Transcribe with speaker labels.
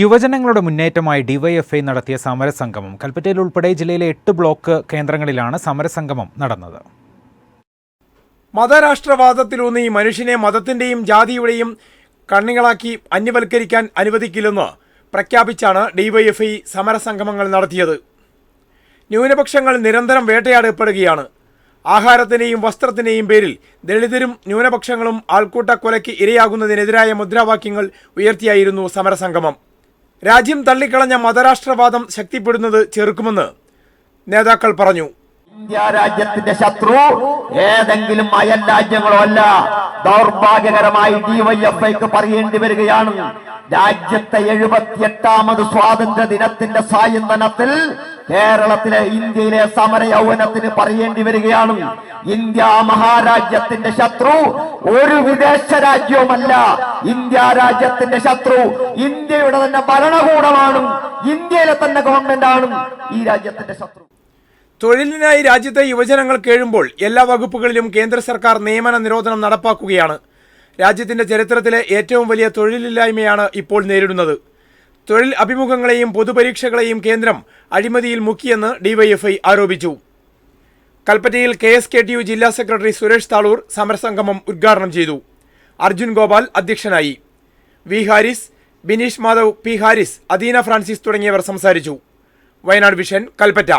Speaker 1: യുവജനങ്ങളുടെ മുന്നേറ്റമായി ഡിവൈഎഫ്ഐ നടത്തിയ സമരസംഗമം കൽപ്പറ്റയിൽ ഉൾപ്പെടെ ജില്ലയിലെ എട്ട് ബ്ലോക്ക് കേന്ദ്രങ്ങളിലാണ് സമരസംഗമം നടന്നത്.
Speaker 2: മതരാഷ്ട്രവാദത്തിലൂന്നി മനുഷ്യനെ മതത്തിന്റെയും ജാതിയുടെയും കണ്ണികളാക്കി അന്യവൽക്കരിക്കാൻ അനുവദിക്കില്ലെന്ന് പ്രഖ്യാപിച്ചാണ് ഡിവൈഎഫ്ഐ സമരസംഗമങ്ങൾ നടത്തിയത്. ന്യൂനപക്ഷങ്ങൾ നിരന്തരം വേട്ടയാടപ്പെടുകയാണ്. ആഹാരത്തിന്റെയും വസ്ത്രത്തിന്റെയും പേരിൽ ദളിതരും ന്യൂനപക്ഷങ്ങളും ആൾക്കൂട്ടക്കൊലയ്ക്ക് ഇരയാകുന്നതിനെതിരായ മുദ്രാവാക്യങ്ങൾ ഉയർത്തിയായിരുന്നു സമരസംഗമം. രാജ്യം തള്ളിക്കളഞ്ഞ മതരാഷ്ട്രവാദം ശക്തിപ്പെടുന്നത് ചെറുക്കുമെന്ന് നേതാക്കൾ പറഞ്ഞു.
Speaker 3: ഇന്ത്യ രാജ്യത്തിന്റെ ശത്രു ഏതെങ്കിലും അയൽ രാജ്യങ്ങളോ അല്ല ദൗർഭാഗ്യകരമായി ഡിവൈഎഫ്ഐക്ക് പറയേണ്ടി വരികയാണ്. രാജ്യത്തെ എഴുപത്തിയെട്ടാമത് സ്വാതന്ത്ര്യ ദിനത്തിന്റെ സായന്തനത്തിൽ കേരളത്തിലെ ഇന്ത്യയിലെ സമര യൗവനത്തിന് പറയേണ്ടി വരികയാണ്. ഇന്ത്യ മഹാരാജ്യത്തിന്റെ ശത്രു ഒരു വിദേശ രാജ്യവുമല്ല. ഇന്ത്യ രാജ്യത്തിന്റെ ശത്രു ഇന്ത്യയുടെ തന്നെ ഭരണകൂടമാണ്. ഇന്ത്യയിലെ തന്നെ ഗവൺമെന്റ് ആണ് ഈ രാജ്യത്തിന്റെ ശത്രു.
Speaker 2: തൊഴിലിനായി രാജ്യത്തെ യുവജനങ്ങൾ കേഴുമ്പോൾ എല്ലാ വകുപ്പുകളിലും കേന്ദ്ര സർക്കാർ നിയമന നിരോധനം നടപ്പാക്കുകയാണ്. രാജ്യത്തിന്റെ ചരിത്രത്തിലെ ഏറ്റവും വലിയ തൊഴിലില്ലായ്മയാണ് ഇപ്പോൾ നേരിടുന്നത്. തൊഴിൽ അഭിമുഖങ്ങളെയും പൊതുപരീക്ഷകളെയും കേന്ദ്രം അഴിമതിയിൽ മുക്കിയെന്ന് ഡിവൈഎഫ്ഐ ആരോപിച്ചു. കൽപ്പറ്റയിൽ K S K T U ജില്ലാ സെക്രട്ടറി സുരേഷ് താളൂർ സമരസംഗമം ഉദ്ഘാടനം ചെയ്തു. അർജുൻ ഗോപാൽ അധ്യക്ഷനായി. V Haris Bineesh Madhav P Haris Adeena Francis തുടങ്ങിയവർ സംസാരിച്ചു. വയനാട് വിഷൻ കൽപ്പറ്റ.